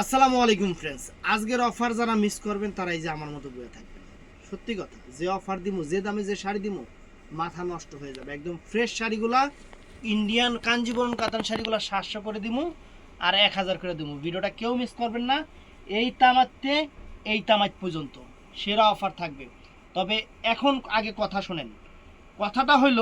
আসসালামু আলাইকুম ফ্রেন্ডস আজকের অফার যারা মিস করবেন, তারাই যে আমার মতো বয়ে থাকবেন। সত্যি কথা, যে অফার দিমু, যে দামে যে শাড়ি দিমু, মাথা নষ্ট হয়ে যাবে। একদম ফ্রেশ শাড়িগুলা ইন্ডিয়ান কাঞ্জিবরম কাতান শাড়িগুলা সাতশো করে দিমু আর এক হাজার করে দিমু। ভিডিওটা কেউ মিস করবেন না, এই তামাতে এই তামাত পর্যন্ত সেরা অফার থাকবে। তবে এখন আগে কথা শোনেন। কথাটা হইল,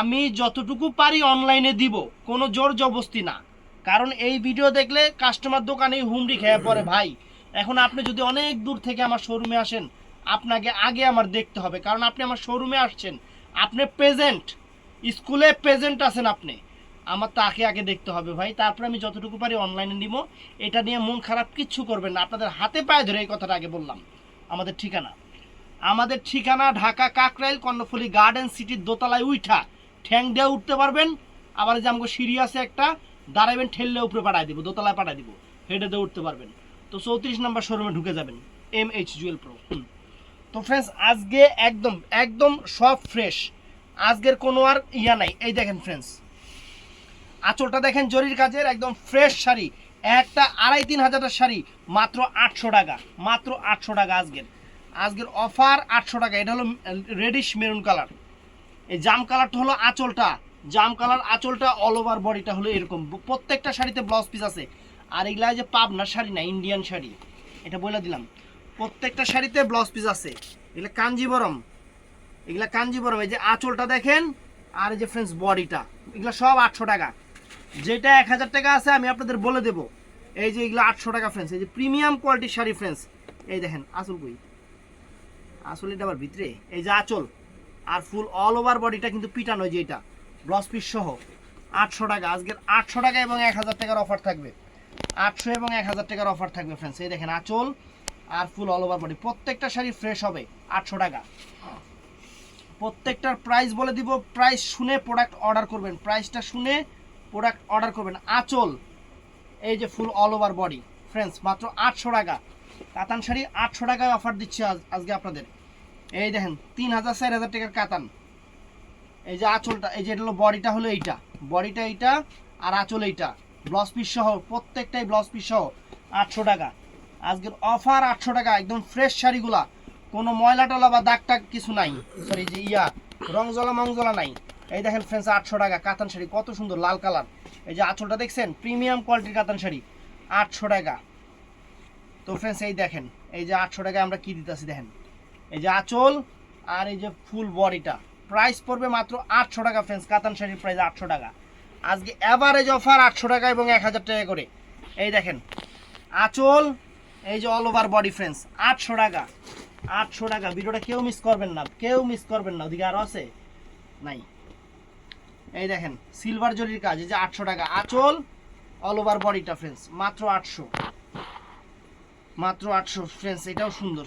আমি যতটুকু পারি অনলাইনে দিব, কোনো জোর জবস্তি না। কারণ এই ভিডিও দেখলে কাস্টমার দোকানে হুমড়ি খেয়ে পড়ে, ভাই। এখন আপনি যদি অনেক দূর থেকে আমার শোরুমে আসেন, আপনাকে আগে আমার দেখতে হবে। কারণ আপনি আমার শোরুমে আসছেন, আপনি প্রেজেন্ট স্কুলে প্রেজেন্ট আছেন আপনি। আমার তাকে আগে দেখতে হবে, ভাই। তারপরে আমি যতটুকু পারি অনলাইনে নিব। এটা নিয়ে মন খারাপ কিচ্ছু করবেন না। আপনাদের হাতে পায়ে ধরে এই কথাটা আগে বললাম। আমাদের ঠিকানা। আমাদের ঠিকানা ঢাকা কাকরাইল, কর্ণফুলি গার্ডেন সিটির দোতলায় উইঠা। ঠ্যাং দিয়ে উঠতে পারবেন। আবার যে আমাকে সিঁড়ি আছে একটা দাঁড়াবেন ঠেললে উপরে পাঠায় দিব, দোতলায় পাঠায় দিব হেডে দিয়ে উঠতে পারবেন। তো চৌত্রিশ নম্বর শোরুমে ঢুকে যাবেন এম এইচ জুয়েল প্রো তো ফ্রেন্ডস আজকে একদম একদম সব ফ্রেশ আজকের কোনো আর ইয়া নাই। এই দেখেন ফ্রেন্ডস আঁচলটা দেখেন জরির কাজের, একদম ফ্রেশ শাড়ি। একটা আড়াই তিন হাজারের শাড়ি, মাত্র আটশো টাকা, মাত্র আটশো টাকা আজকের। আজকের অফার আটশো টাকা। এটা হলো রেডিশ মেরুন কালার এই জাম কালারটা হলো আঁচলটা। জাম কালার আঁচলটা অল ওভার বডিটা হলো এরকম। প্রত্যেকটা শাড়িতে ব্লাউজ পিস আছে। আর এগুলা যে পাবনার শাড়ি না ইন্ডিয়ান শাড়ি, এটা বলে দিলাম। প্রত্যেকটা শাড়িতে ব্লাউজ পিস আছে। এগুলা কাঞ্জিবরম। এগুলা কাঞ্জিবরম, এই যে আঁচলটা দেখেন, আর এই যে ফ্রেন্ডস বডিটা এগুলা সব আটশো টাকা। যেটা এক হাজার টাকা আছে, আমি আপনাদের বলে দেবো। এই যে এগুলো আটশো টাকা ফ্রেন্ডস এই যে প্রিমিয়াম কোয়ালিটির শাড়ি ফ্রেন্ডস এই দেখেন, আঁচল কই? আসল এটা আবার ভিতরে? এই যে আঁচল। আর ফুল অল ওভার বডিটা কিন্তু পিটানো যে এটা। ব্লাউজ পিস সহ আটশো টাকা। আজকের আটশো টাকা এবং এক হাজার টাকার অফার থাকবে। আটশো এবং এক হাজার টাকার অফার থাকবে ফ্রেন্ডস এই দেখেন, আঁচল আর ফুল অল ওভার বডি প্রত্যেকটা শাড়ি ফ্রেশ হবে, আটশো টাকা। প্রত্যেকটার প্রাইস বলে দিব প্রাইস শুনে প্রোডাক্ট অর্ডার করবেন। প্রাইসটা শুনে প্রোডাক্ট অর্ডার করবেন। আঁচল, এই যে full all over body friends মাত্র আটশো টাকা। কাতান শাড়ি আটশো টাকায় অফার দিচ্ছে আজ আজকে আপনাদের। এই দেখেন, তিন হাজার, চার হাজার টাকার কাতান। এই যে আঁচলটা, এই যে এটা হলো বডিটা হলো এইটা। বডিটা এইটা আর আঁচল এইটা। ব্লাউজ পিস সহ, প্রত্যেকটাই ব্লাউজ পিস সহ আটশো টাকা। আজকের অফার আটশো টাকা, একদম ফ্রেশ শাড়িগুলা। কোনো ময়লা টলা বা দাগ টাগ কিছু নাই। সরি যে ইয়া, রং জ্বলা, মং জ্বলা নাই। এই দেখেন ফ্রেন্ডস আটশো টাকা, কাতান শাড়ি, কত সুন্দর, লাল কালার। এই যে আঁচলটা দেখছেন প্রিমিয়াম কোয়ালিটির কাতান শাড়ি, আটশো টাকা। তো ফ্রেন্ডস এই দেখেন, এই যে আটশো টাকায় আমরা কি দিতেছি, দেখেন। এই যে আঁচল আর এই যে ফুল বডিটা প্রাইস পড়বে মাত্র আটশো টাকা ফ্রেন্ডস কাতান শাড়ির প্রাইস আটশো টাকা। আজকে অ্যাভারেজ অফার আটশো টাকা এবং এক হাজার টাকা করে। এই দেখেন, আঁচল, এই যে অল ওভার বডি ফ্রেন্ডস আটশো টাকা আটশো টাকা। ভিডিওটা কেউ মিস করবেন না, কেউ মিস করবেন না। ওদিকে আরও আছে? নাই। এই দেখেন সিলভার জরির কাজ, এই যে আটশো টাকা। আঁচল অল ওভার বডিটা ফ্রেন্ডস মাত্র আটশো। মাত্র আটশো ফ্রেন্ডস এটাও সুন্দর।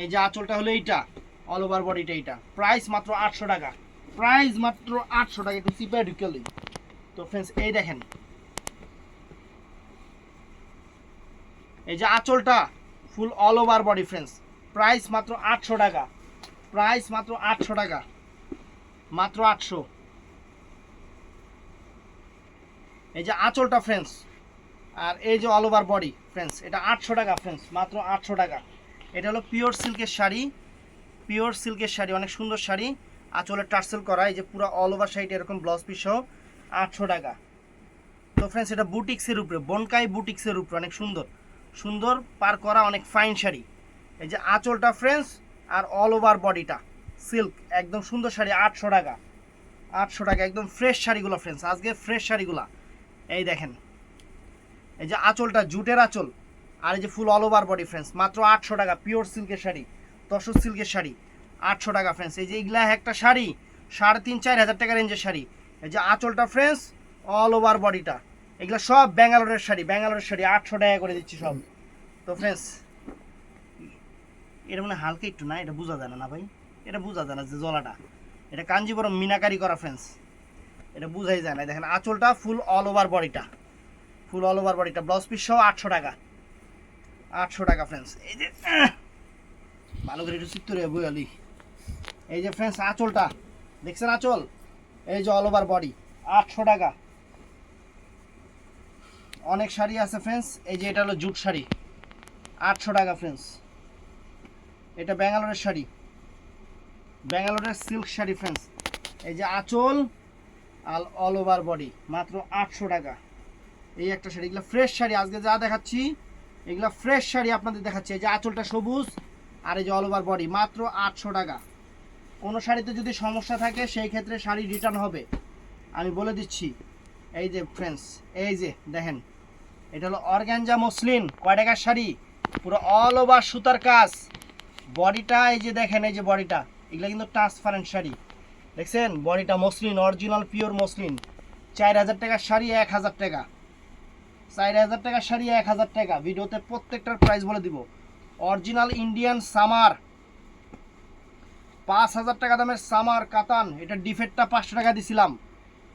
এই যে আঁচলটা হলো এইটা। অল ওভার বডিটা এইটা। প্রাইস মাত্র আটশো টাকা। প্রাইস মাত্র আটশো টাকা একটু সিপাই ঢুকেলি তো ফ্রেন্ডস এই দেখেন। এই যে আঁচলটা full all over body friends price মাত্র আটশো টাকা। প্রাইস মাত্র আটশো টাকা। মাত্র আটশো। এই যে আঁচলটা ফ্রেন্ডস আর এই যে অল ওভার বডি ফ্রেন্ডস এটা আটশো টাকা ফ্রেন্ডস মাত্র আটশো টাকা। এটা হলো পিওর সিল্কের শাড়ি। পিওর সিল্কের শাড়ি, অনেক সুন্দর শাড়ি। আঁচলে টার্সেল করা, এই যে পুরো অল ওভার শাড়িটা এরকম ব্লাউজ পিস সহ আটশো টাকা। তো ফ্রেন্ডস এটা বুটিক্সের উপরে, বনকাই বুটিক্সের উপরে, অনেক সুন্দর। সুন্দর, পার করা অনেক ফাইন শাড়ি। এই যে আঁচলটা ফ্রেন্ডস আর অল ওভার বডিটা সিল্ক একদম সুন্দর শাড়ি, আটশো টাকা। আটশো টাকা, একদম ফ্রেশ শাড়িগুলো ফ্রেন্ডস আজকে ফ্রেশ শাড়িগুলা। এই দেখেন। এই যে আঁচলটা, জুটের আঁচল, আর এই যে full all over body friends মাত্র আটশো টাকা পিওর সিল্কের শাড়ি। তসর সিল্কের শাড়ি, আটশো টাকা ফ্রেন্ডস এই যে এগুলা একটা শাড়ি, সাড়ে তিন, চার হাজার টাকা রেঞ্জের শাড়ি। এই যে আঁচলটা ফ্রেন্ডস অল ওভার বডিটা এগুলো সব ব্যাঙ্গালোরের শাড়ি ব্যাঙ্গালোরের শাড়ি, আটশো টাকা করে দিচ্ছি সব। তো ফ্রেন্ডস এটা মানে হালকা একটু না? এটা বোঝা যায় না ভাই। এটা বোঝা যায় না যে জলাটা। এটা কাঞ্জিবরম মিনাকারি করা ফ্রেন্ডস এটা বোঝাই যায় না। দেখেন আঁচলটা ফুল অল ওভার বডিটা ফুল অল ওভার বডিটা ব্লাউজ পিস সহ আটশো টাকা। আটশো টাকা ফ্রেন্ডস এই যে ভালো করে একটু চিত্তরে বইয়ালি এই যে ফ্রেন্ডস আঁচলটা। দেখছেন আঁচল? এই যে অল ওভার বডি আটশো টাকা। অনেক শাড়ি আছে ফ্রেন্ডস এই যে এটা হলো জুট শাড়ি। আটশো টাকা ফ্রেন্ডস এটা ব্যাঙ্গালোরের শাড়ি। ব্যাঙ্গালোরের সিল্ক শাড়ি ফ্রেন্ডস এই যে আঁচল আর অল ওভার বডি মাত্র আটশো টাকা। এই একটা শাড়ি, এগুলো ফ্রেশ শাড়ি। আজকে যা দেখাচ্ছি, এগুলো ফ্রেশ শাড়ি আপনাদের দেখাচ্ছি। এই যে আঁচলটা সবুজ আর এই যে অল ওভার বডি মাত্র আটশো টাকা। কোনো শাড়িতে যদি সমস্যা থাকে, সেই ক্ষেত্রে শাড়ি রিটার্ন হবে। আমি বলে দিচ্ছি, এই যে ফ্রেন্ডস এই যে দেখেন, এটা হলো অর্গ্যানজা মসলিন, কয় টাকার শাড়ি? পুরো অল ওভার সুতার কাজ। বডিটা এই যে দেখেন, এই যে বডিটা এগুলো কিন্তু ট্রান্সপারেন্ট শাড়ি। দেখছেন? বডিটা মসলিন অরিজিনাল পিওর মসলিন। চার হাজার টাকার শাড়ি এক হাজার টাকা। চার হাজার টাকার শাড়ি এক হাজার টাকা। ভিডিওতে প্রত্যেকটার প্রাইস বলে দিব। Original Indian summer. পাঁচ হাজার টাকা দামের সামার কাতান। এটা ডিফেক্টটা পাঁচশো টাকা দিছিলাম।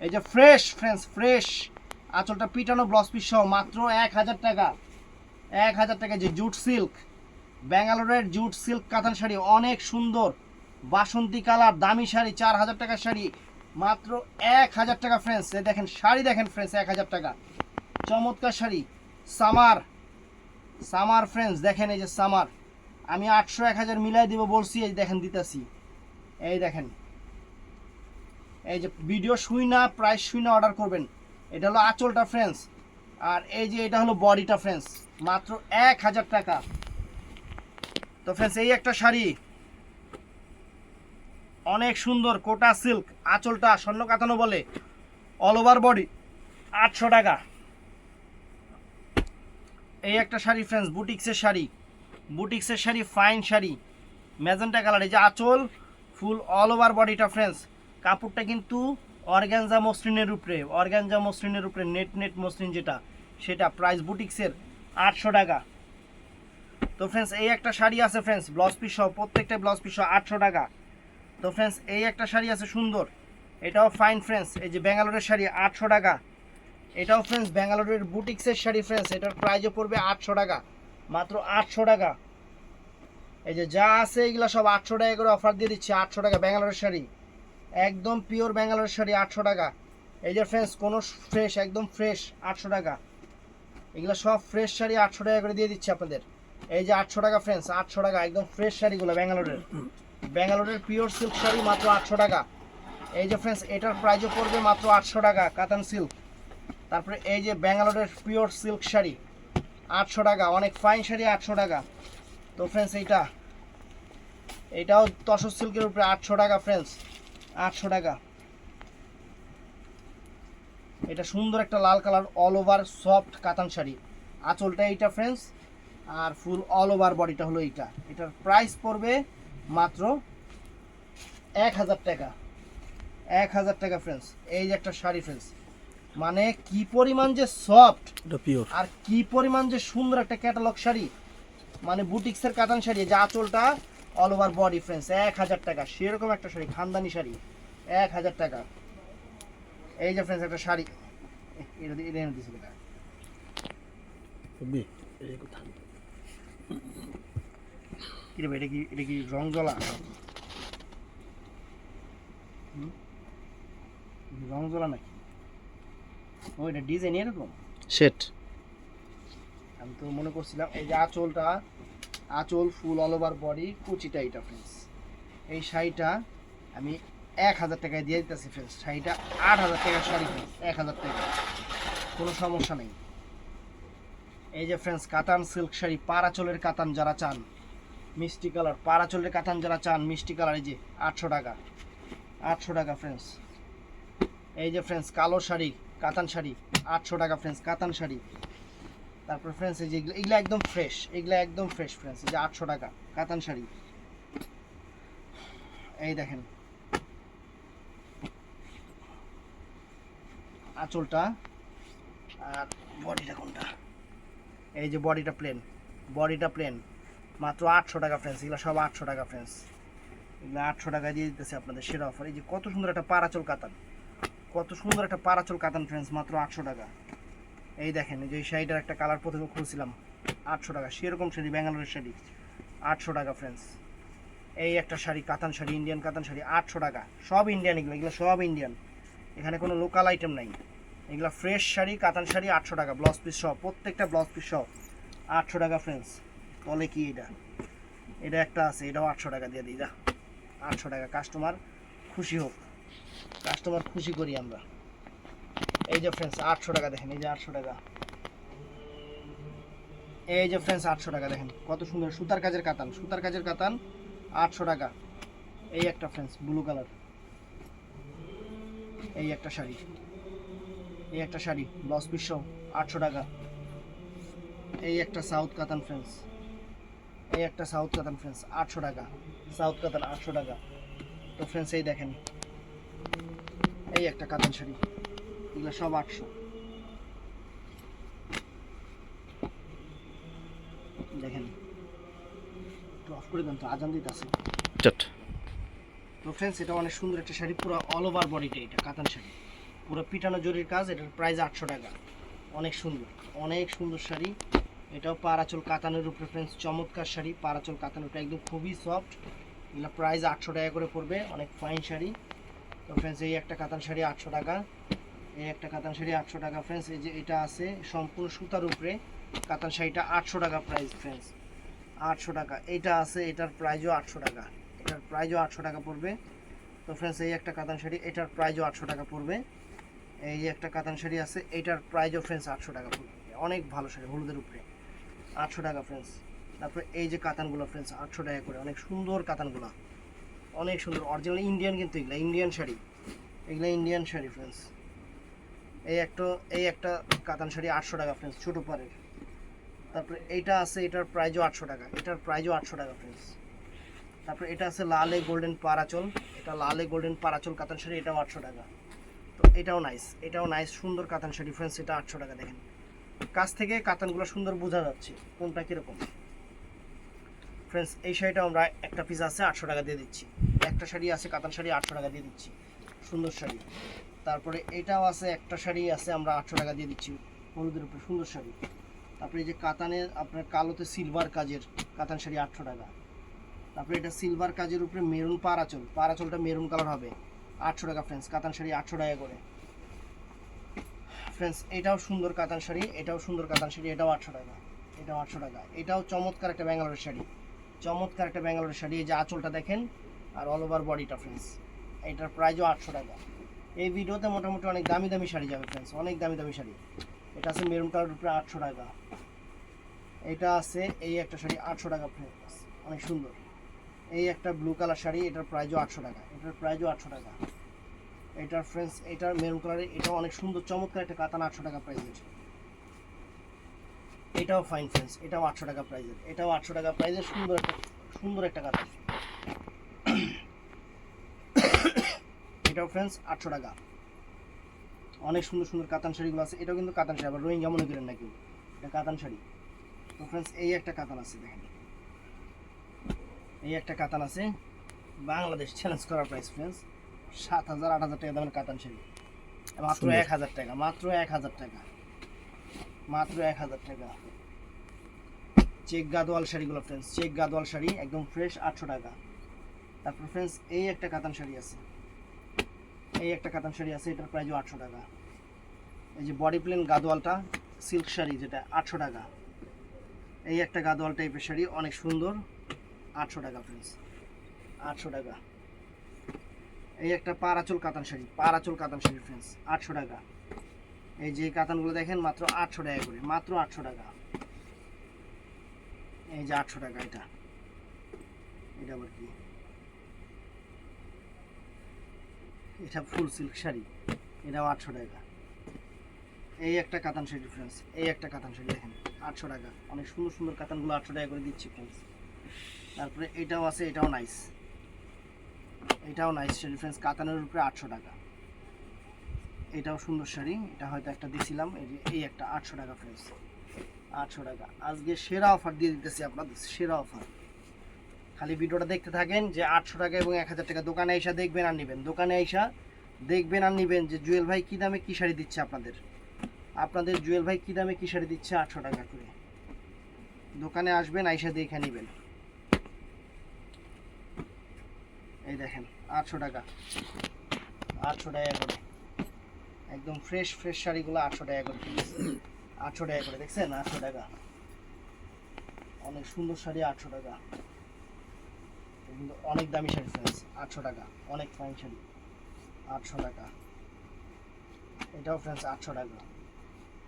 এই যে ফ্রেশ ফ্রেন্স ফ্রেশ। আঁচলটা পিটানো ব্লাউজ পিস সহ মাত্র এক হাজার টাকা। এক হাজার টাকা যে জুট সিল্ক ব্যাঙ্গালোরের জুট সিল্ক কাতান শাড়ি অনেক সুন্দর। বাসন্তী কালার, দামি শাড়ি, চার হাজার টাকার শাড়ি। মাত্র এক হাজার টাকা ফ্রেন্স দেখেন, শাড়ি দেখেন ফ্রেন্স এক হাজার টাকা। চমৎকার শাড়ি। সামার। সামার ফ্রেন্ডস দেখেন এই যে সামার আমি আটশো এক হাজার মিলাই দিব বলছি, এই দেখেন দিতেছি। এই দেখেন। এই যে ভিডিও শুই না প্রাইস শুই না অর্ডার করবেন। এটা হলো আঁচলটা ফ্রেন্ডস আর এই যে এটা হলো বডিটা ফ্রেন্ডস মাত্র এক হাজার টাকা। তো ফ্রেন্ডস এই একটা শাড়ি। অনেক সুন্দর, কোটা সিল্ক আঁচলটা স্বর্ণ কাতানো বলে। অল ওভার বডি আটশো টাকা। এই একটা শাড়ি ফ্রেন্ডস বুটিক্সের শাড়ি। বুটিক্সের sari fine sari. Magenta colour এই যে আঁচল ফুল অল ওভার বডিটা ফ্রেন্ডস কাপড়টা কিন্তু অর্গ্যানজা মসলিনের উপরে অর্গ্যানজা মসলিনের উপরে নেট নেট মসলিন যেটা, সেটা প্রাইস বুটিক্সের আটশো টাকা। তো ফ্রেন্ডস এই একটা শাড়ি আছে ফ্রেন্ডস ব্লাউজ পিস সহ, প্রত্যেকটা ব্লাউজ পিস সহ আটশো টাকা। তো ফ্রেন্ডস এই একটা শাড়ি আছে সুন্দর, এটাও ফাইন ফ্রেন্ডস এই যে ব্যাঙ্গালোরের শাড়ি আটশো টাকা। এটাও ফ্রেন্ডস ব্যাঙ্গালোরের বুটিক্সের শাড়ি ফ্রেন্ডস এটার প্রাইসও পড়বে আটশো টাকা। মাত্র আটশো টাকা। এই যে যা আছে এগুলো সব আটশো টাকা করে অফার দিয়ে দিচ্ছে, আটশো টাকা ব্যাঙ্গালোরের শাড়ি। একদম পিওর ব্যাঙ্গালোরের শাড়ি, আটশো টাকা। এই যে ফ্রেন্ডস কোনো ফ্রেশ একদম ফ্রেশ আটশো টাকা। এগুলো সব ফ্রেশ শাড়ি আটশো টাকা করে দিয়ে দিচ্ছে আপনাদের। এই যে আটশো টাকা ফ্রেন্ডস আটশো টাকা, একদম ফ্রেশ শাড়িগুলো ব্যাঙ্গালোরের। ব্যাঙ্গালোরের পিওর সিল্ক শাড়ি মাত্র আটশো টাকা। এই যে ফ্রেন্ডস এটার প্রাইসও পড়বে মাত্র আটশো টাকা, কাতান সিল্ক তারপরে এই যে ব্যাঙ্গালোরের পিওর সিল্ক শাড়ি, আটশো টাকা, অনেক ফাইন শাড়ি আটশো টাকা। তো ফ্রেন্ডস এইটা এটাও তসর সিল্কের উপরে আটশো টাকা ফ্রেন্ডস আটশো টাকা। এটা সুন্দর একটা লাল কালার অল ওভার সফট কাতান শাড়ি। আঁচলটা এইটা ফ্রেন্ডস আর ফুল অল ওভার বডিটা হলো এইটা। এটার প্রাইস পড়বে মাত্র এক হাজার টাকা। এক হাজার টাকা ফ্রেন্ডস এই যে একটা শাড়ি ফ্রেন্ডস মানে কি পরিমাণ যে সফট পিওর আর কি পরিমাণ যে সুন্দর একটা ক্যাটালগ শাড়ি মানে বুটিক্সের কাতান শাড়ি যে আঁচলটা অল ওভার বডি ফ্রেন্ডস এক হাজার টাকা। সেরকম একটা শাড়ি খানদানি শাড়ি এক হাজার টাকা। এই যে ফ্রেন্ডস একটা শাড়ি। এটা এটা এনে দিয়েছিল কি এটা কি এটা কি রং জ্বলা রং জ্বলা নাকি? ও এটা ডিজাইন এরকম? সেট। আমি তো মনে করছিলাম এই যে আঁচলটা আঁচল ফুল অল ওভার বডি কুচিটা এটা ফ্রেন্ডস এই শাড়িটা আমি এক হাজার টাকায় দিয়ে দিতেছি ফ্রেন্ডস শাড়িটা আট হাজার টাকার শাড়ি ফ্রেন্ডস এক হাজার টাকা। কোনো সমস্যা নেই। এই যে ফ্রেন্ডস কাতান সিল্ক শাড়ি পারাচলের কাতান যারা চান মিষ্টি কালার পারাচলের কাতান যারা চান মিষ্টি কালার এই যে আটশো টাকা। আটশো টাকা ফ্রেন্ডস এই যে ফ্রেন্ডস কালো শাড়ি কাতান শাড়ি, আটশো টাকা ফ্রেন্ডস কাতান শাড়ি। তারপর ফ্রেন্ডস এই যে এগুলো একদম ফ্রেশ এগুলো একদম ফ্রেশ ফ্রেন্ডস এই যে আটশো টাকা, কাতান শাড়ি। এই দেখেন। আঁচলটা, আর বডিটা কোনটা? এই যে বডিটা প্লেন বডিটা প্লেন মাত্র আটশো টাকা ফ্রেন্ডস এগুলো সব আটশো টাকা ফ্রেন্ডস এগুলো আটশো টাকা দিয়ে দিতেছে আপনাদের সেরা অফার এই যে কত সুন্দর একটা পারাচল কাতান। কত সুন্দর একটা পারাচল কাতান ফ্রেন্ডস মাত্র আটশো টাকা। এই দেখেন, এই যে শাড়িটার একটা কালার প্রথমে খুলছিলাম, আটশো টাকা। সেরকম শাড়ি, ব্যাঙ্গালোরের শাড়ি, আটশো টাকা ফ্রেন্ডস এই একটা শাড়ি, কাতান শাড়ি ইন্ডিয়ান কাতান শাড়ি, আটশো টাকা। সব ইন্ডিয়ান এগুলো এগুলো সব ইন্ডিয়ান এখানে কোনো লোকাল আইটেম নাই। এগুলো ফ্রেশ শাড়ি, কাতান শাড়ি, আটশো টাকা। ব্লাউজ পিস সহ, প্রত্যেকটা ব্লাউজ পিস সহ, আটশো টাকা ফ্রেন্ডস তলে কি এটা? এটা একটা আছে, এটাও আটশো টাকা দিয়ে দিই, যা। আটশো টাকা কাস্টমার খুশি হোক। কাস্টমার খুশি করি আমরা। এই যে ফ্রেন্ডস আটশো টাকা দেখেন, এই যে আটশো টাকা। এই যে ফ্রেন্ডস আটশো টাকা দেখেন, কত সুন্দর, সুতার কাজের কাতান, সুতার কাজের কাতান, আটশো টাকা। এই একটা ফ্রেন্ডস ব্লু কালার এই একটা শাড়ি। এই একটা শাড়ি পিস সহ, আটশো টাকা। এই একটা সাউথ কাতান ফ্রেন্ডস এই একটা সাউথ কাতান ফ্রেন্ডস আটশো টাকা। সাউথ কাতান, আটশো টাকা। তো ফ্রেন্ডস এই দেখেন এই একটা কাতান শাড়ি। এগুলো সব আটশো। দেখেন। একটু অফ করে দেন তো আজান দিতে আছে তো ফ্রেন্ডস এটা অনেক সুন্দর একটা শাড়ি পুরো অল ওভার বডিটা এটা কাতান শাড়ি। পুরো পিটানো জরির কাজ এটার প্রাইস আটশো টাকা। অনেক সুন্দর অনেক সুন্দর শাড়ি। এটাও পারাচল কাতানের উপরে ফ্রেন্ডস চমৎকার শাড়ি পারাচল কাতানোটা একদম খুবই সফট এগুলো প্রাইস আটশো টাকা করে পড়বে অনেক ফাইন শাড়ি। তো ফ্রেন্ডস এই একটা কাতান শাড়ি আটশো টাকা। এই একটা কাতান শাড়ি আটশো টাকা ফ্রেন্ডস এই যে এটা আছে, সম্পূর্ণ সুতার উপরে কাতান শাড়িটা আটশো টাকা প্রাইস ফ্রেন্ডস আটশো টাকা। এটা আছে, এটার প্রাইজও আটশো টাকা। এটার প্রাইজও আটশো টাকা পড়বে। তো ফ্রেন্ডস এই একটা কাতান শাড়ি, এটার প্রাইজও আটশো টাকা পড়বে। এই একটা কাতান শাড়ি আছে, এটার প্রাইজও ফ্রেন্ডস আটশো টাকা পড়বে। অনেক ভালো শাড়ি, হলুদের উপরে। আটশো টাকা ফ্রেন্ডস তারপরে এই যে কাতানগুলো ফ্রেন্ডস আটশো টাকা করে, অনেক সুন্দর কাতানগুলো। অনেক সুন্দর। অরিজিনাল ইন্ডিয়ান কিন্তু এগুলো ইন্ডিয়ান শাড়ি। এগুলো ইন্ডিয়ান শাড়ি ফ্রেন্ডস এই একটা এই একটা কাতান শাড়ি আটশো টাকা ফ্রেন্ডস ছোটো পারের তারপরে এইটা আছে, এটার প্রাইজও আটশো টাকা। এটার প্রাইজও আটশো টাকা ফ্রেন্ডস তারপরে এটা আছে লালে গোল্ডেন পারাচল। এটা লালে গোল্ডেন পারাচল কাতান শাড়ি, এটাও আটশো টাকা। তো এটাও নাইস এটাও নাইস সুন্দর কাতান শাড়ি ফ্রেন্ডস এটা আটশো টাকা, দেখেন। কাছ থেকে কাতানগুলো সুন্দর বোঝা যাচ্ছে, কোনটা কীরকম। ফ্রেন্ডস এই শাড়িটা আমরা একটা পিস আছে, আটশো টাকা দিয়ে দিচ্ছি। একটা শাড়ি আছে, কাতান শাড়ি আটশো টাকা দিয়ে দিচ্ছি। সুন্দর শাড়ি। তারপরে এটাও আছে, একটা শাড়ি আছে, আমরা আটশো টাকা দিয়ে দিচ্ছি হলুদের উপরে, সুন্দর শাড়ি। তারপরে এই যে কাতানের, আপনার কালোতে সিলভার কাজের কাতান শাড়ি আটশো টাকা। তারপরে এটা সিলভার কাজের উপরে মেরুন পারাচল, পারাচলটা মেরুন কালার হবে। আটশো টাকা ফ্রেন্ডস কাতান শাড়ি আটশো টাকা করে। ফ্রেন্ডস এটাও সুন্দর কাতান শাড়ি, এটাও সুন্দর কাতান শাড়ি, এটাও আটশো টাকা, এটাও আটশো টাকা। এটাও চমৎকার একটা ব্যাঙ্গালোরের শাড়ি। চমৎকার একটা ব্যাঙ্গালোরের শাড়ি। এই যে আঁচলটা দেখেন আর অল ওভার বডিটা ফ্রেন্ডস এটার প্রাইজও আটশো টাকা। এই ভিডিওতে মোটামুটি অনেক দামি দামি শাড়ি যাবে ফ্রেন্ডস অনেক দামি দামি শাড়ি। এটা আছে মেরুন কালার উপরে আটশো টাকা। এটা আছে এই একটা শাড়ি আটশো টাকা ফ্রেন্ডস অনেক সুন্দর। এই একটা ব্লু কালার শাড়ি, এটার প্রাইজও আটশো টাকা। এটার প্রাইজও আটশো টাকা। এটার ফ্রেন্ডস এটার মেরুন কালারের এটাও অনেক সুন্দর, চমৎকার একটা কাতান আটশো টাকা প্রাইসের এটাও ফাইন ফ্রেন্ডস এটাও আটশো টাকা প্রাইসের এটাও আটশো টাকা প্রাইসের সুন্দর একটা সুন্দর একটা কাতান। এটাও ফ্রেন্ডস আটশো টাকা। অনেক সুন্দর সুন্দর কাতান শাড়িগুলো আছে। এটাও কিন্তু কাতান শাড়ি আবার রোহিঙ্গা মনে করেন না কেউ এটা কাতান শাড়ি। তো ফ্রেন্ডস এই একটা কাতান আছে দেখেন। এই একটা কাতান আছে বাংলাদেশ চ্যালেঞ্জ করার প্রাইস ফ্রেন্ডস সাত হাজার আট হাজার টাকা দামের কাতান শাড়ি। মাত্র এক হাজার টাকা মাত্র এক হাজার টাকা। মাত্র এক হাজার টাকা। চেক গাদোয়াল শাড়িগুলো ফ্রেন্ডস চেক গাদোয়াল শাড়ি একদম ফ্রেশ আটশো টাকা। তারপর ফ্রেন্ডস এই একটা কাতান শাড়ি আছে। এই একটা কাতান শাড়ি আছে, এটার প্রাইসও আটশো টাকা। এই যে বডি প্লেন গাদোয়ালটা সিল্ক শাড়ি যেটা, আটশো টাকা। এই একটা গাদোয়াল টাইপের শাড়ি, অনেক সুন্দর, আটশো টাকা ফ্রেন্ডস আটশো টাকা। এই একটা পারাচল কাতান শাড়ি, পারাচল কাতান শাড়ি ফ্রেন্ডস আটশো টাকা। এই যে কাতানগুলো দেখেন, মাত্র আটশো টাকা করে, মাত্র আটশো টাকা। এই যে আটশো টাকা এটা। এটা আবার কি? এটা ফুল সিল্ক শাড়ি। এটাও আটশো টাকা। এই একটা কাতান শাড়ি ফ্রেন্ডস এই একটা কাতান শাড়ি দেখেন, আটশো টাকা। অনেক সুন্দর সুন্দর কাতানগুলো আটশো টাকা করে দিচ্ছি ফ্রেন্ডস তারপরে এটাও আছে, এটাও নাইস এটাও নাইস শাড়ি ফ্রেন্ডস কাতানের উপরে আটশো টাকা। এটাও সুন্দর শাড়ি, এটা হয়তো একটা দিছিলাম, এই এই একটা আটশো টাকা ফ্রেন্ডস আটশো টাকা। আজকে সেরা অফার দিয়ে দিতেছি আপনাদের, সেরা অফার খালি ভিডিওটা দেখতে থাকেন যে আটশো টাকা এবং এক হাজার টাকা। দোকানে এসে দেখবেন আর নেবেন। দোকানে এসে দেখবেন আর নেবেন যে জুয়েল ভাই কী দামে কী শাড়ি দিচ্ছে আপনাদের। আপনাদের জুয়েল ভাই কী দামে কী শাড়ি দিচ্ছে আটশো টাকা করে। দোকানে আসবেন, আইসা দেখে নেবেন। এই দেখেন, আটশো টাকা। আটশো টাকা করে। একদম ফ্রেশ ফ্রেশ শাড়িগুলো আটশো টাকা করে আটশো টাকা করে, দেখছেন? আটশো টাকা। অনেক সুন্দর শাড়ি, আটশো টাকা। কিন্তু অনেক দামি শাড়ি ফ্রেন্ডস, আটশো টাকা, অনেক ফাইন শাড়ি, আটশো টাকা। এটাও ফ্রেন্ডস আটশো টাকা।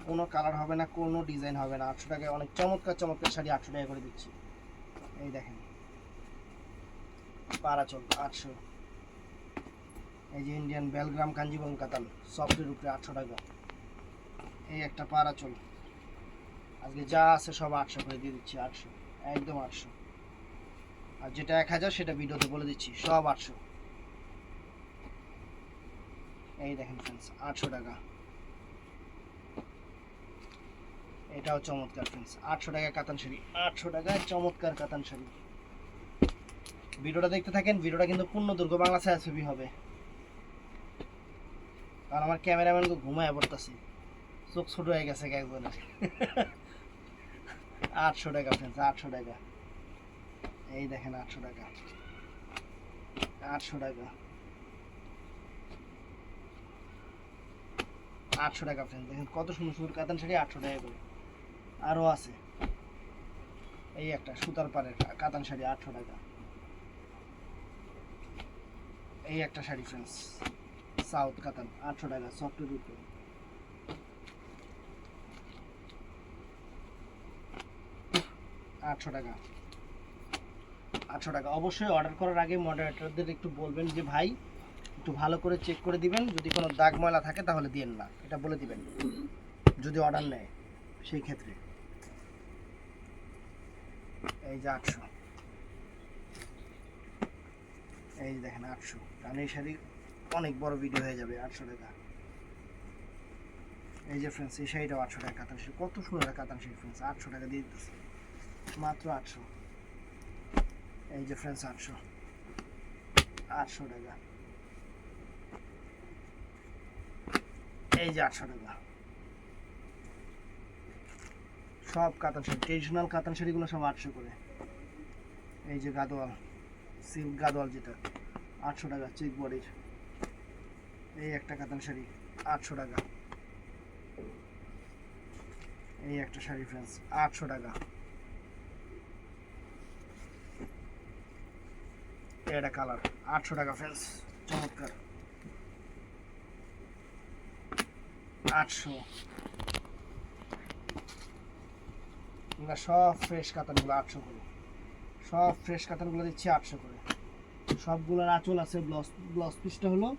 কোনো কালার হবে না, কোনো ডিজাইন হবে না, আটশো টাকায় অনেক চমৎকার চমৎকার শাড়ি আটশো টাকা করে দিচ্ছি। এই দেখেন পারাচল আটশো। এই যে ইন্ডিয়ান বেলগ্রাম কাঞ্জিবরম কাতাল সফটের উপরে আটশো টাকা। এই একটা পারাচল আজকে যা আছে সব আটশো করে দিয়ে দিচ্ছি, আটশো, একদম আটশো। আর যেটা এক হাজার, সেটা ভিডিওতে বলে দিচ্ছি। সব আটশো। এই দেখেন ফ্রেন্ডস আটশো টাকা। এটাও চমৎকার ফ্রেন্ডস আটশো টাকা কাতান শাড়ি। আটশো টাকায় চমৎকার কাতান শাড়ি। ভিডিওটা দেখতে থাকেন, ভিডিওটা কিন্তু পূর্ণ দুর্গ বাংলা ছায়া ছবি হবে। কারণ আমার ক্যামেরাম্যানকে ঘুমায় পড়তেছে। চোখ ছোট হয়ে গেছে একজনের আটশো টাকা ফ্রেন্ডস আটশো টাকা। এই দেখেন আটশো টাকা। আটশো টাকা। আটশো টাকা ফ্রেন্ড দেখেন কত সুন্দর সুন্দর কাতান শাড়ি, আটশো টাকা করে। আরও আছে। এই একটা, সুতার পাড়ের কাতান শাড়ি, আটশো টাকা। এই একটা শাড়ি ফ্রেন্ডস সাউথ কাতান, আটশো টাকা সফটের উপরে। আটশো টাকা। আটশো টাকা। অবশ্যই অর্ডার করার আগে মডারেটরদের একটু বলবেন যে, ভাই, একটু ভালো করে চেক করে দিবেন। যদি কোনো দাগ ময়লা থাকে তাহলে দিয়েন না। এটা বলে দিবেন, যদি অর্ডার নেয় সেই ক্ষেত্রে। এই যে আটশো। এই দেখেন আটশো। এই শাড়ি অনেক বড় ভিডিও হয়ে যাবে আটশো টাকা। এই যে ফ্রেন্ডস এই শাড়িটাও আটশো টাকা কাতান কত সুন্দর কাতান শাড়ি ফ্রেন্ডস আটশো টাকা দিয়ে দিতেছে। মাত্র আটশো। এই যে ফ্রেন্ডস আটশো। আটশো টাকা। এই যে আটশো টাকা। সব কাতান শাড়ি ট্রেডিশনাল কাতান শাড়িগুলো সব আটশো করে। এই যে গাদোয়াল সিল্ক গাদোয়াল যেটা, আটশো টাকা চেক বডির এই একটা কাতান শাড়ি, আটশো টাকা। এই একটা শাড়ি ফ্রেন্ডস আটশো টাকা। এটা কালার, আটশো টাকা ফ্রেন্ডস, চমৎকার। আটশো। এগুলো সব ফ্রেশ কাতানগুলো আটশো করে। সব ফ্রেশ কাতানগুলো দিচ্ছি আটশো করে। সবগুলোর আঁচল আছে ব্লাউজ ব্লাউজ পিসটা হলো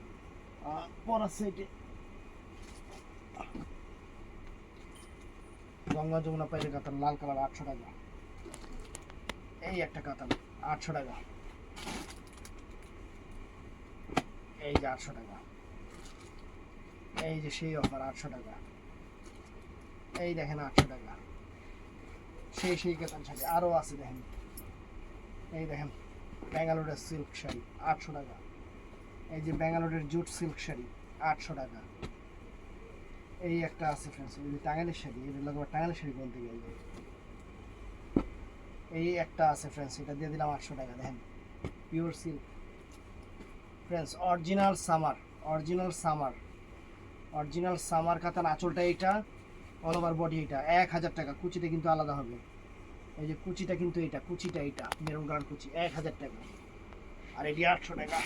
পরার সাইডে গঙ্গা যমুনা পাইলে কাতান, লাল কালার, আটশো টাকা। এই একটা কাতান, আটশো টাকা। এই যে আটশো টাকা। এই যে সেই অফার আটশো টাকা। এই দেখেন আটশো টাকা। সেই সেই কেতন শাড়ি আরও আছে দেখেন। এই দেখেন, ব্যাঙ্গালোরের সিল্ক শাড়ি, আটশো টাকা। এই যে ব্যাঙ্গালোরের জুট সিল্ক শাড়ি, আটশো টাকা। এই একটা আছে ফ্রেন্ডস এই যে টাঙ্গাইলের শাড়ি এটা লাগবে টাঙ্গাইলের শাড়ি বলতে গেলে। এই একটা আছে ফ্রেন্ডস এটা দিয়ে দিলাম আটশো টাকা, দেখেন। Pure silk friends original summer original summer original summer কাতান আঁচলটা এইটা অল ওভার বডি এটা এক হাজার টাকা, কুচিতে কিন্তু আলাদা হবে। এই যে কুচিটা কিন্তু এটা কুচিটা এটা মেরুন কালার কুচি, এক হাজার টাকা। আর এটি আটশো টাকা।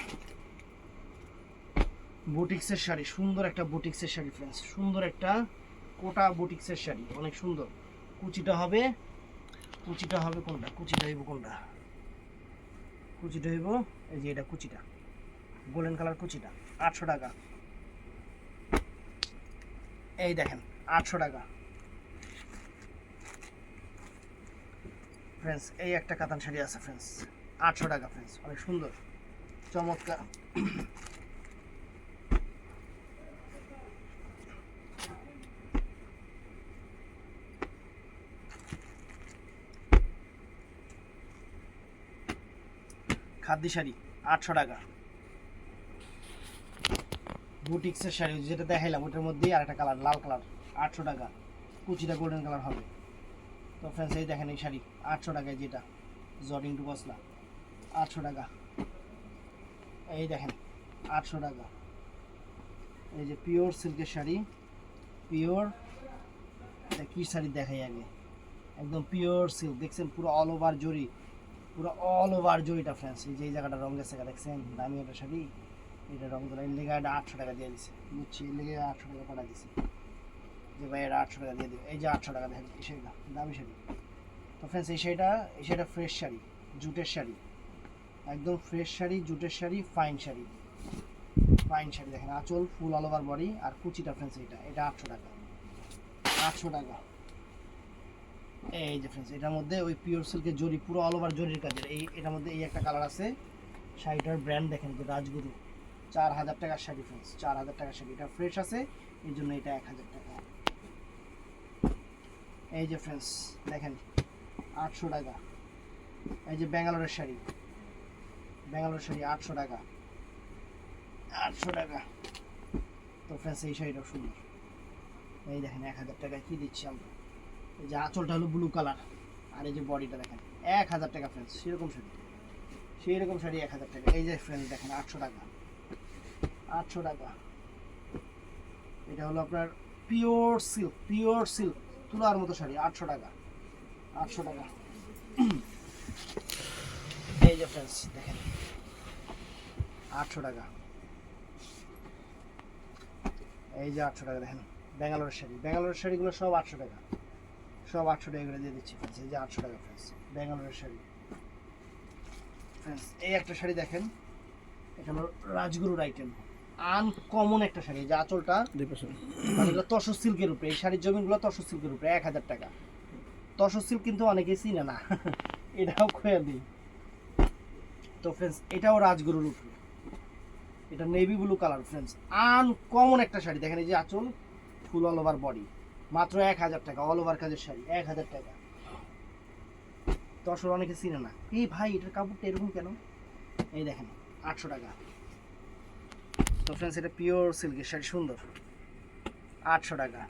বুটিক্সের শাড়ি, সুন্দর একটা বুটিক্সের শাড়ি ফ্রেন্ডস সুন্দর একটা কোটা বুটিক্সের শাড়ি, অনেক সুন্দর। কুচিটা হবে কুচিটা হবে কোনটা? কুচিটা হইব কোনটা? কুচিটা হইব, এই যে এটা কুচিটা। গোল্ডেন কালার কুচিটা, আটশো টাকা। এই দেখেন, আটশো টাকা। ফ্রেন্ডস এই একটা কাতান শাড়ি আছে ফ্রেন্ডস আটশো টাকা ফ্রেন্ডস অনেক সুন্দর। চমৎকার। খাদ্য শাড়ি, আটশো টাকা। বুটিক্সের শাড়ি যেটা দেখাইলাম, ওটার মধ্যেই আর একটা কালার, লাল কালার, আটশো টাকা। কুচিটা গোল্ডেন কালার হবে। তো ফ্রেন্ডস এই দেখেন এই শাড়ি, আটশো টাকায় যেটা জটিং টু বসলা আটশো টাকা। এই দেখেন, আটশো টাকা। এই যে পিওর সিল্কের শাড়ি পিওর এটা কি শাড়ি দেখাই আগে? একদম পিওর সিল্ক দেখছেন পুরো অল ওভার জরি, পুরো অল ওভার জরিটা ফ্রেন্ডস এই যে এই জায়গাটা রঙের গেছে দেখছেন? দামি একটা শাড়ি। এটা রঙ তোলা লেগে এটা আটশো টাকা দিয়ে দিছে। বুঝছি লেগে আটশো টাকা পাঠা দিছে। যে ভাই এটা আটশো টাকা দিয়ে দিবে। এই যে আটশো টাকা দেখেন শাড়িটা দামি শাড়ি। তো ফ্রেন্ডস এই শাড়িটা এই শাড়িটা ফ্রেশ শাড়ি, জুটের শাড়ি। একদম ফ্রেশ শাড়ি, জুটের শাড়ি ফাইন শাড়ি। ফাইন শাড়ি দেখেন, আঁচল ফুল অল ওভার বডি আর কুচিটা ফ্রেন্ডস এটা এটা আটশো টাকা। আটশো টাকা। এই যে ফ্রেন্ডস এটার মধ্যে ওই পিওর সিল্কের জরি, পুরো অল ওভার জরির কাজের, এই, এটার মধ্যে এই একটা কালার আছে, শাড়িটার ব্র্যান্ড দেখেন, যে রাজগুরু। চার হাজার টাকার শাড়ি ফ্রেন্ডস চার হাজার টাকার শাড়ি। এটা ফ্রেশ আছে এই জন্য এটা এক হাজার টাকা। এই যে ফ্রেন্ডস দেখেন, আটশো টাকা। এই যে ব্যাঙ্গালোরের শাড়ি ব্যাঙ্গালোর শাড়ি আটশো টাকা। আটশো টাকা। তো ফ্রেন্ডস এই শাড়িটাও সুন্দর। এই দেখেন এক হাজার টাকায় কী দিচ্ছি আমরা? এই যে আঁচলটা হলো ব্লু কালার আর এই যে বডিটা দেখেন এক হাজার টাকা ফ্রেন্ডস সেরকম শাড়ি। সেই রকম শাড়ি এক হাজার টাকা। এই যে ফ্রেন্ডস দেখেন, আটশো টাকা। আটশো টাকা। এটা হলো আপনার পিওর সিল্ক পিওর সিল্ক তুলার মতো শাড়ি, আটশো টাকা আটশো টাকা। এই যে ফ্রেন্ডস দেখেন, আটশো টাকা। এই যে আটশো টাকা, দেখেন, ব্যাঙ্গালোরের শাড়ি, ব্যাঙ্গালোরের শাড়িগুলো সব আটশো টাকা। সব আটশো টাকা করে দিয়ে দিচ্ছি ফ্রেন্ডস এই যে আটশো টাকা ফ্রেন্ডস ব্যাঙ্গালোরের শাড়ি। ফ্রেন্ডস এই একটা শাড়ি দেখেন, এটা হলো রাজগুরুর আইটেম আনকমন একটা শাড়ি এই যে আঁচলটা তসর সিল্কের উপরে এই শাড়ির জমিগুলো তসর সিল্কের উপরে এক হাজার টাকা। তসর সিল্ক কিন্তু অনেকেই চিনে না এটাও খোয়া দিই। তো ফ্রেন্ডস এটাও রাজগুরুর উপরে। এটা navy blue colour friends uncommon একটা শাড়ি। দেখেন এই যে আঁচল ফুল অল ওভার বডি মাত্র এক হাজার টাকা অল ওভার কাজের শাড়ি এক হাজার টাকা। তসর অনেকে চিনে না। এই ভাই এটার কাপড়টা এরকম কেন? এই দেখেন আটশো টাকা। তো ফ্রেন্ডস এটা পিওর সিল্কের শাড়ি, সুন্দর। আটশো টাকা।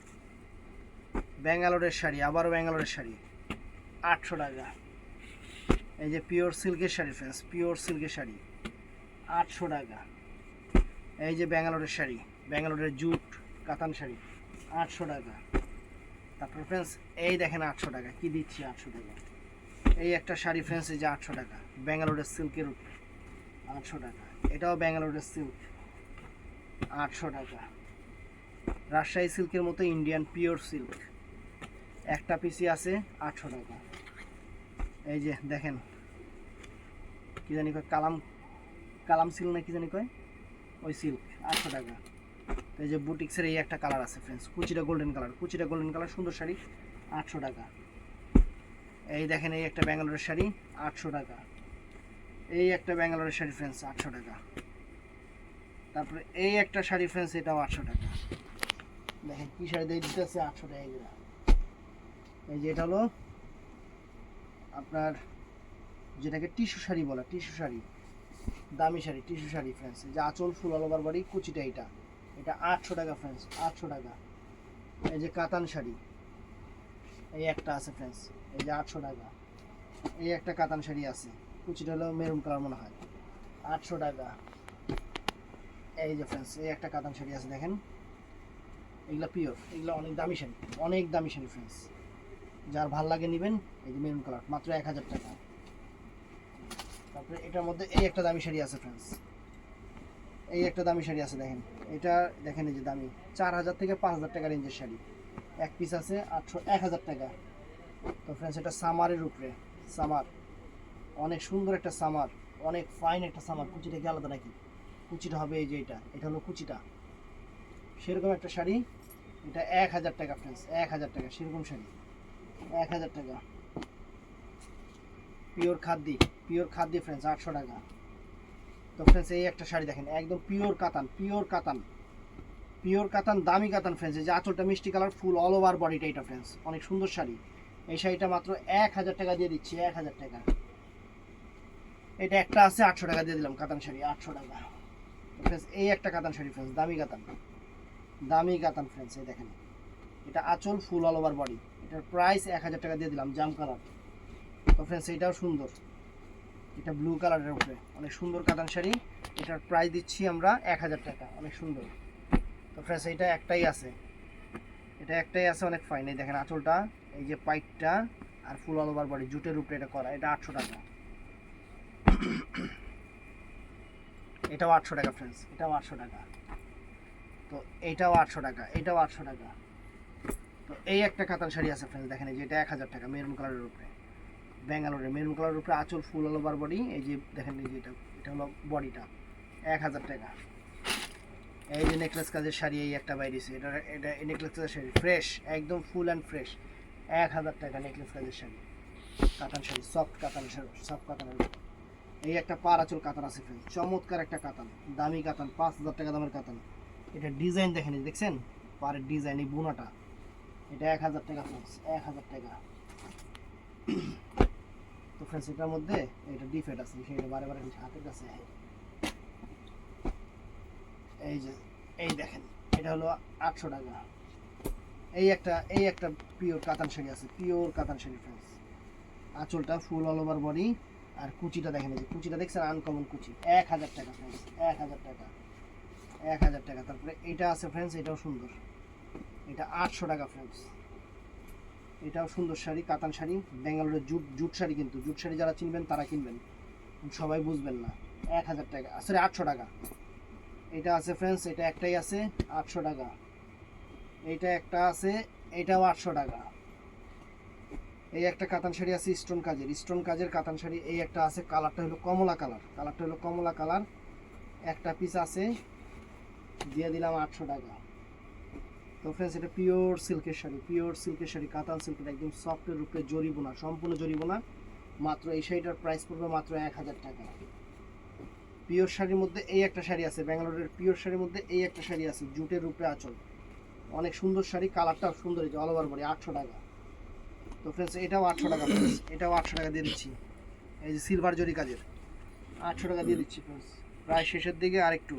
ব্যাঙ্গালোরের শাড়ি, আবারও ব্যাঙ্গালোরের শাড়ি। আটশো টাকা। এই যে পিওর সিল্কের শাড়ি ফ্রেন্ডস পিওর সিল্কের শাড়ি। আটশো টাকা। এই যে ব্যাঙ্গালোরের শাড়ি, ব্যাঙ্গালোরের জুট, কাতান শাড়ি। আটশো টাকা। তারপর ফ্রেন্ডস এই দেখেন আটশো টাকা। কি দিচ্ছি আটশো টাকা? এই একটা শাড়ি ফ্রেন্ডস এই যে আটশো টাকা। ব্যাঙ্গালোরের সিল্কের উপরে। আটশো টাকা। এটাও ব্যাঙ্গালোরের সিল্ক আটশো টাকা। রাজশাহী সিল্কের মতো ইন্ডিয়ান পিওর সিল্ক একটা পিসি আছে আটশো টাকা। এই যে দেখেন, কি জানি কয়, কালাম কালাম সিল্ক না কি জানি কয়? ওই সিল্ক আটশো টাকা। এই যে বুটিক্সের এই একটা কালার আছে ফ্রেন্ডস কুচিটা গোল্ডেন কালার কুচিটা গোল্ডেন কালার সুন্দর শাড়ি, আটশো টাকা। এই দেখেন, এই একটা ব্যাঙ্গালোরের শাড়ি, আটশো টাকা। এই একটা ব্যাঙ্গালোরের শাড়ি ফ্রেন্ডস আটশো টাকা। তারপরে এই একটা শাড়ি ফ্রেন্স এটাও আটশো টাকা। দেখেন কি শাড়ি দিয়ে দিতেছে, আটশো টাকা এগুলো এই যে এটা হলো আপনার যেটাকে টিস্যু শাড়ি বলে, টিস্যু শাড়ি, দামি শাড়ি, টিস্যু শাড়ি ফ্রেন্স যে আঁচল ফুল ওভার বডি কুচিটা এটা এটা আটশো টাকা ফ্রেন্স আটশো টাকা। এই যে কাতান শাড়ি, এই একটা আছে ফ্রেন্স এই যে আটশো টাকা। এই একটা কাতান শাড়ি আছে, কুচিটা হলো মেরুন কালার মনে হয়। আটশো টাকা। এই যে ফ্রেন্ডস এই একটা কাতান শাড়ি আছে দেখেন। এগুলা পিওর এগুলো অনেক দামি শাড়ি, অনেক দামি শাড়ি ফ্রেন্ডস যার ভালো লাগে নেবেন, এই যে মেরুন কালার মাত্র এক হাজার টাকা। তারপরে এটার মধ্যে এই একটা দামি শাড়ি আছে ফ্রেন্ডস এই একটা দামি শাড়ি আছে দেখেন। এটা দেখেন এই যে দামি, চার হাজার থেকে পাঁচ হাজার টাকা রেঞ্জের শাড়ি। এক পিস আছে আটশো, এক হাজার টাকা। তো ফ্রেন্ডস এটা সামারের উপরে, সামার। অনেক সুন্দর একটা সামার, অনেক ফাইন একটা সামার। কুচিটা কি আলাদা নাকি? কুচিটা হবে এই যে এটা। এটা হলো কুচিটা। সেরকম একটা শাড়ি। এটা এক হাজার টাকা ফ্রেন্ডস এক হাজার টাকা, সেরকম শাড়ি। এক হাজার টাকা। Pure khadi pure khadi friends আটশো টাকা। তো ফ্রেন্ডস এই একটা শাড়ি দেখেন, একদম পিওর কাতান পিওর কাতান। পিওর কাতান, দামি কাতান ফ্রেন্ডস এই যে আঁচলটা মিষ্টি কালার ফুল অল ওভার বডিটা এটা ফ্রেন্ডস অনেক সুন্দর শাড়ি। এই শাড়িটা মাত্র এক হাজার টাকা দিয়ে দিচ্ছি, এক হাজার টাকা। এটা একটা আছে, আটশো টাকা দিয়ে দিলাম কাতান শাড়ি, আটশো টাকা। এই একটা কাতান শাড়ি ফ্রেন্ডস দামি কাতান। দামি কাতান ফ্রেন্ডস এই দেখেন। এটা আঁচল ফুল অল ওভার বডি এটার প্রাইস এক হাজার টাকা দিয়ে দিলাম, জাম কালার তো ফ্রেন্ডস এটাও সুন্দর। এটা ব্লু কালারের উপরে। অনেক সুন্দর কাতান শাড়ি। এটার প্রাইস দিচ্ছি আমরা এক হাজার টাকা। অনেক সুন্দর। তো ফ্রেন্ডস এটা একটাই আছে। এটা একটাই আছে, অনেক ফাইন এই দেখেন আঁচলটা, এই যে পাইপটা আর ফুল অল ওভার বডি জুটের উপরে এটা করা। এটা আটশো টাকা। এটাও আটশো টাকা ফ্রেন্ডস এটাও আটশো টাকা। তো এইটাও আটশো টাকা, এটাও আটশো টাকা। তো এই একটা কাতান শাড়ি আছে ফ্রেন্ডস দেখেন যে এটা এক হাজার টাকা মেরুন কালারের উপরে, ব্যাঙ্গালোরের মেরুন কালারের উপরে আঁচল ফুল অল ওভার বডি এই যে দেখেন যে এটা এটা হলো বডিটা এক হাজার টাকা। এই যে নেকলেস কাজের শাড়ি এই একটা বাইরেছে এটা এটা নেকলেস কাজের শাড়ি ফ্রেশ একদম ফুল অ্যান্ড ফ্রেশ এক হাজার টাকা নেকলেস কাজের শাড়ি। কাতান শাড়ি সফট কাতান শাড়ি সফট কাতানের। এই একটা পার আঁচল কাতান আছে ফ্রেন্ড চমৎকার একটা কাতান দামি কাতান পাঁচ হাজার টাকা দামের কাতান এটা ডিজাইন দেখেন দেখছেন? পাড়ের ডিজাইন এই বুনাটা। এটা এক হাজার টাকা ফ্রেন্ডস এক হাজার টাকা। তো ফ্রেন্ডস এটার মধ্যে এটা ডিফেক্ট আছে সেটা বারে বারে হাতের কাছে এই যে, এই দেখেন, এটা হলো আটশো টাকা। এই একটা এই একটা পিওর কাতান শাড়ি আছে পিওর কাতান শাড়ি ফ্রেন্ডস আঁচলটা ফুল অল ওভার বডি আর কুচিটা দেখেন এই যে, কুচিটা দেখছেন? আনকমন কুচি। এক হাজার টাকা ফ্রেন্ডস এক হাজার টাকা। এক হাজার টাকা। তারপরে এটা আছে ফ্রেন্ডস এটাও সুন্দর। এটা আটশো টাকা ফ্রেন্ডস এটাও সুন্দর শাড়ি, কাতান শাড়ি, ব্যাঙ্গালোরের জুট জুট শাড়ি কিন্তু। জুট শাড়ি যারা চিনবেন, তারা কিনবেন। সবাই বুঝবেন না। এক হাজার টাকা সরি আটশো টাকা। এটা আছে ফ্রেন্ডস এটা একটাই আছে, আটশো টাকা। এইটা একটা আছে, এটাও আটশো টাকা। এই একটা কাতান শাড়ি আছে স্টোন কাজের। স্টোন কাজের কাতান শাড়ি, এই একটা আছে কালারটা হলো কমলা কালার। কালারটা হলো কমলা কালার। একটা পিস আছে, দিয়ে দিলাম আটশো টাকা। তো ফ্রেন্ডস এটা পিওর সিল্কের শাড়ি পিওর সিল্কের শাড়ি, কাতান সিল্কের একদম সফটের রূপে জরি বোনা সম্পূর্ণ জরি বোনা মাত্র এই শাড়িটার প্রাইস পড়বে মাত্র এক হাজার টাকা। পিওর শাড়ির মধ্যে এই একটা শাড়ি আছে, ব্যাঙ্গালোরের পিওর শাড়ির মধ্যে এই একটা শাড়ি আছে, জুটের উপরে আচল। অনেক সুন্দর শাড়ি, কালারটাও সুন্দর অল ওভার বডি আটশো টাকা। তো ফ্রেন্ডস এটাও আটশো টাকা এটাও আটশো টাকা দিয়ে দিচ্ছি। এই যে সিলভার জরি কাজের, আটশো টাকা দিয়ে দিচ্ছি ফ্রেন্ডস প্রায় শেষের দিকে আরেকটু।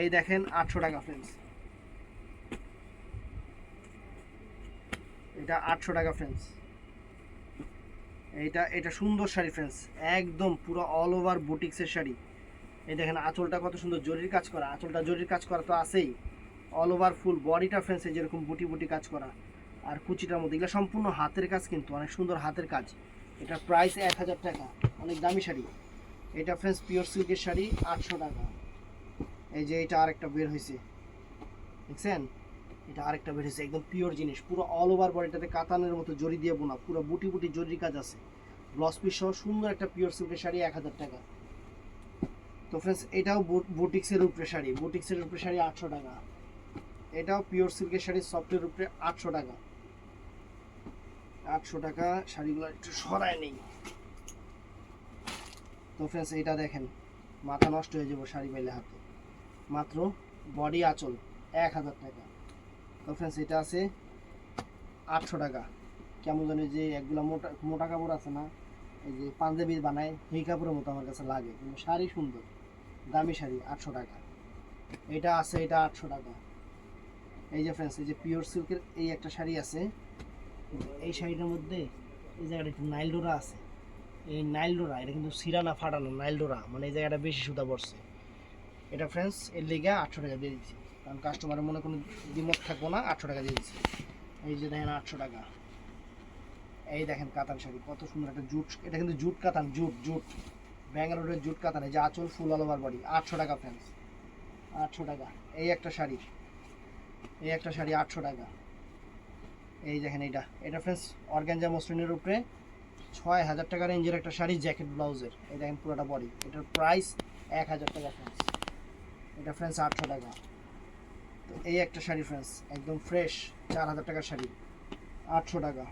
এই দেখেন আটশো টাকা ফ্রেন্ডস এটা আটশো টাকা ফ্রেন্ডস এইটা, এটা সুন্দর শাড়ি ফ্রেন্ডস একদম পুরো অল ওভার বুটিক্সের শাড়ি। এই দেখেন আঁচলটা কত সুন্দর, জরির কাজ করা। আঁচলটা জরির কাজ করা তো আছেই। অল ওভার ফুল বডিটা ফ্রেন্ডস যেরকম বুটি বুটি কাজ করা। আর কুচিটার মধ্যে। এগুলো সম্পূর্ণ হাতের কাজ কিন্তু, অনেক সুন্দর হাতের কাজ। এটার প্রাইস এক হাজার টাকা, অনেক দামি শাড়ি। এটা ফ্রেন্ডস পিওর সিল্কের শাড়ি, আটশো টাকা। এই যে এটা আরেকটা বের হয়েছে দেখছেন? এটা আরেকটা বের হয়েছে একদম পিওর জিনিস। পুরো অল ওভার বডিটাতে কাতানের মতো জরি দিয়ে বোনা, পুরো বুটি বুটি জরির কাজ আছে। ব্লাউজ পিস সহ সুন্দর একটা পিওর সিল্কের শাড়ি, এক হাজার টাকা। তো ফ্রেন্ডস এটাও বুটিক্সের উপরে শাড়ি। বুটিক্সের উপরে শাড়ি আটশো টাকা। এটাও পিওর সিল্কের শাড়ি সফটের উপরে আটশো টাকা। আটশো টাকা, শাড়িগুলো একটু সরায় নেই। তো ফ্রেন্ডস এটা দেখেন, মাথা নষ্ট হয়ে যাব শাড়ি পাইলে হাতে। মাত্র বডি আঁচল এক হাজার টাকা। তো ফ্রেন্ডস এটা আছে আটশো টাকা। কেমন জানি যে একগুলো মোটা মোটা কাপড় আছে না, এই যে পাঞ্জাবি বানায়, সেই কাপড়ের মতো আমার কাছে লাগে। কিন্তু শাড়ি সুন্দর, দামি শাড়ি, আটশো টাকা। এটা আছে, এটা আটশো টাকা। এই যে ফ্রেন্ডস এই যে পিওর সিল্কের এই একটা শাড়ি আছে এই শাড়িটার মধ্যে এই জায়গাটা একটু নাইল ডোরা আছে। এই নাইল ডোরা এটা কিন্তু সিরানা ফাটানো নাইল ডোরা মানে এই জায়গাটা বেশি সুতা পড়ছে। এটা ফ্রেন্ডস এর লেগে আটশো টাকা দিয়ে দিচ্ছি। কারণ কাস্টমারের মনে কোনো দ্বিমত থাকব না, আটশো টাকা দিয়ে দিচ্ছি। এই যে দেখেন আটশো টাকা। এই দেখেন কাতান শাড়ি, কত সুন্দর একটা জুট, এটা কিন্তু জুট কাতান, জুট জুট। ব্যাঙ্গালোরের জুট কাতান, এই যে আঁচল ফুল অল ওভার বডি আটশো টাকা ফ্রেন্ডস আটশো টাকা। এই একটা শাড়ি এই একটা শাড়ি আটশো টাকা। এই দেখেন এইটা। এটা ফ্রেন্ডস অর্গ্যানজা মসলিনের উপরে ছয় হাজার টাকা রেঞ্জের একটা শাড়ি জ্যাকেট ব্লাউজের এই দেখেন পুরোটা বডি এটার প্রাইস এক হাজার টাকা ফ্রেন্ডস এটা ফ্রেন্ডস আটশো টাকা। তো এই একটা শাড়ি ফ্রেন্ডস একদম ফ্রেশ চার হাজার টাকার শাড়ি। আটশো টাকা।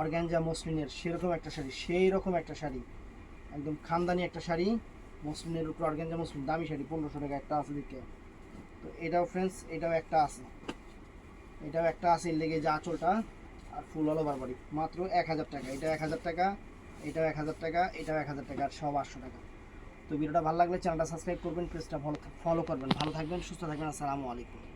অর্গ্যানজা মসলিনের সেরকম একটা শাড়ি সেই রকম একটা শাড়ি। একদম খানদানি একটা শাড়ি, মসলিনের উপর অর্গ্যানজা মসলিন, দামি শাড়ি, পনেরোশো টাকা একটা আছে তো এটাও ফ্রেন্ডস এটাও একটা আছে। এটাও একটা আছে লেগে যা আঁচলটা, আর ফুল হলো বারবারই মাত্র এক হাজার টাকা। এটা এক হাজার টাকা, এটাও এক হাজার টাকা, এটাও এক হাজার টাকা, আর সব আটশো টাকা। তো ভিডিওটা ভালো লাগলে চ্যানেলটা সাবস্ক্রাইব করবেন, পেজটা ফলো ফলো করবেন। ভালো থাকবেন, সুস্থ থাকবেন। আসসালামু আলাইকুম।